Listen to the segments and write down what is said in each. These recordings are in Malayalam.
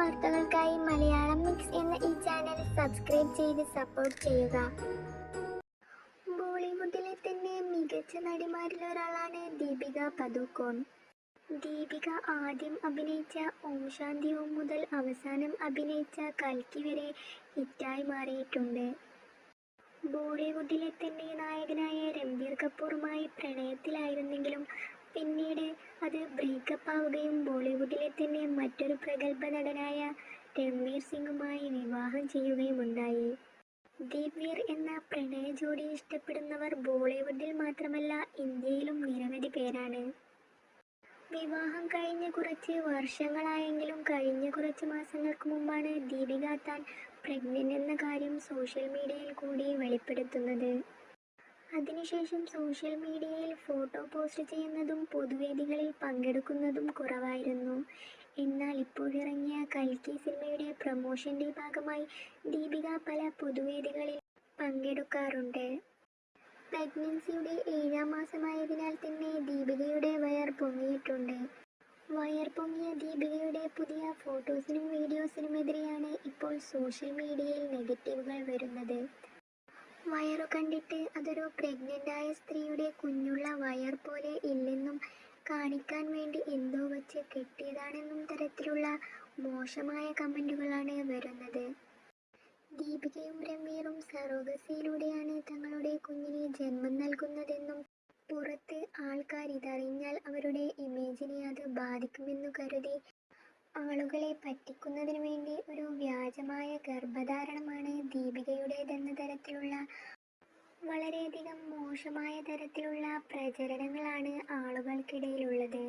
വാർത്തകൾക്കായി മലയാളം മിക്സ് എന്ന ഈ ചാനൽ സബ്സ്ക്രൈബ് ചെയ്ത് സപ്പോർട്ട് ചെയ്യുക. ബോളിവുഡിലെ തന്നെ മികച്ച നടിമാരിൽ ഒരാളാണ് ദീപിക പദുക്കോൺ. ദീപിക ആദ്യം അഭിനയിച്ച ഓം ശാന്തി ഓം മുതൽ അവസാനം അഭിനയിച്ച കൽക്കി വരെ ഹിറ്റായി മാറിയിട്ടുണ്ട്. ബോളിവുഡിലെ തന്നെ നായകനായ രൺബീർ കപൂറുമായി പ്രണയത്തിലായിരുന്നെങ്കിലും പിന്നീട് അത് ബ്രേക്കപ്പ് ആവുകയും ബോളിവുഡിലെ തന്നെ മറ്റൊരു പ്രഗത്ഭ നടനായ രൺവീർ സിംഗുമായി വിവാഹം ചെയ്യുകയുമുണ്ടായി. ദീപ്വീർ എന്ന പ്രണയ ജോഡി ഇഷ്ടപ്പെടുന്നവർ ബോളിവുഡിൽ മാത്രമല്ല ഇന്ത്യയിലും നിരവധി പേരാണ്. വിവാഹം കഴിഞ്ഞ് കുറച്ച് വർഷങ്ങളായെങ്കിലും കഴിഞ്ഞ കുറച്ച് മാസങ്ങൾക്ക് മുമ്പാണ് ദീപിക താൻ പ്രഗ്നന്റ് എന്ന കാര്യം സോഷ്യൽ മീഡിയയിൽ കൂടി വെളിപ്പെടുത്തുന്നത്. അതിനുശേഷം സോഷ്യൽ മീഡിയയിൽ ഫോട്ടോ പോസ്റ്റ് ചെയ്യുന്നതും പൊതുവേദികളിൽ പങ്കെടുക്കുന്നതും കുറവായിരുന്നു. എന്നാൽ ഇപ്പോഴിറങ്ങിയ കൽക്കി സിനിമയുടെ പ്രൊമോഷന്റെ ഭാഗമായി ദീപിക പല പൊതുവേദികളിൽ പങ്കെടുക്കാറുണ്ട്. പ്രഗ്നൻസിയുടെ ഏഴാം മാസമായതിനാൽ തന്നെ ദീപികയുടെ വയർ പൊങ്ങിയിട്ടുണ്ട്. വയർ പൊങ്ങിയ ദീപികയുടെ പുതിയ ഫോട്ടോസിനും വീഡിയോസിനുമെതിരെയാണ് ഇപ്പോൾ സോഷ്യൽ മീഡിയയിൽ നെഗറ്റീവുകൾ വരുന്നത്. വയറു കണ്ടിട്ട് അതൊരു പ്രഗ്നന്റ് ആയ സ്ത്രീയുടെ കുഞ്ഞുള്ള വയർ പോലെ ഇല്ലെന്നും കാണിക്കാൻ വേണ്ടി എന്തോ വെച്ച് കെട്ടിയതാണെന്നും തരത്തിലുള്ള മോശമായ കമന്റുകളാണ് വരുന്നത്. ദീപികയും രമീറും സറോഗസിയിലൂടെയാണ് തങ്ങളുടെ കുഞ്ഞിന് ജന്മം നൽകുന്നതെന്നും പുറത്ത് ആൾക്കാർ ഇതറിഞ്ഞാൽ അവരുടെ ഇമേജിനെ അത് ബാധിക്കുമെന്നു കരുതി ആളുകളെ പറ്റിക്കുന്നതിന് വേണ്ടി ഒരു വ്യാജമായ വളരെയധികം മോശമായ തരത്തിലുള്ള പ്രചരണങ്ങളാണ് ആളുകൾക്കിടയിലുള്ളത്.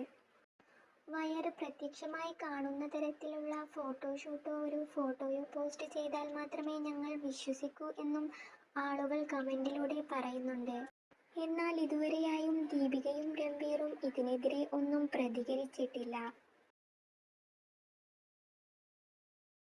വയറ് പ്രത്യക്ഷമായി കാണുന്ന തരത്തിലുള്ള ഫോട്ടോഷൂട്ടോ ഒരു ഫോട്ടോയോ പോസ്റ്റ് ചെയ്താൽ മാത്രമേ ഞങ്ങൾ വിശ്വസിക്കൂ എന്നും ആളുകൾ കമന്റിലൂടെ പറയുന്നുണ്ട്. എന്നാൽ ഇതുവരെയായും ദീപികയും രൺബീറും ഇതിനെതിരെ ഒന്നും പ്രതികരിച്ചിട്ടില്ല.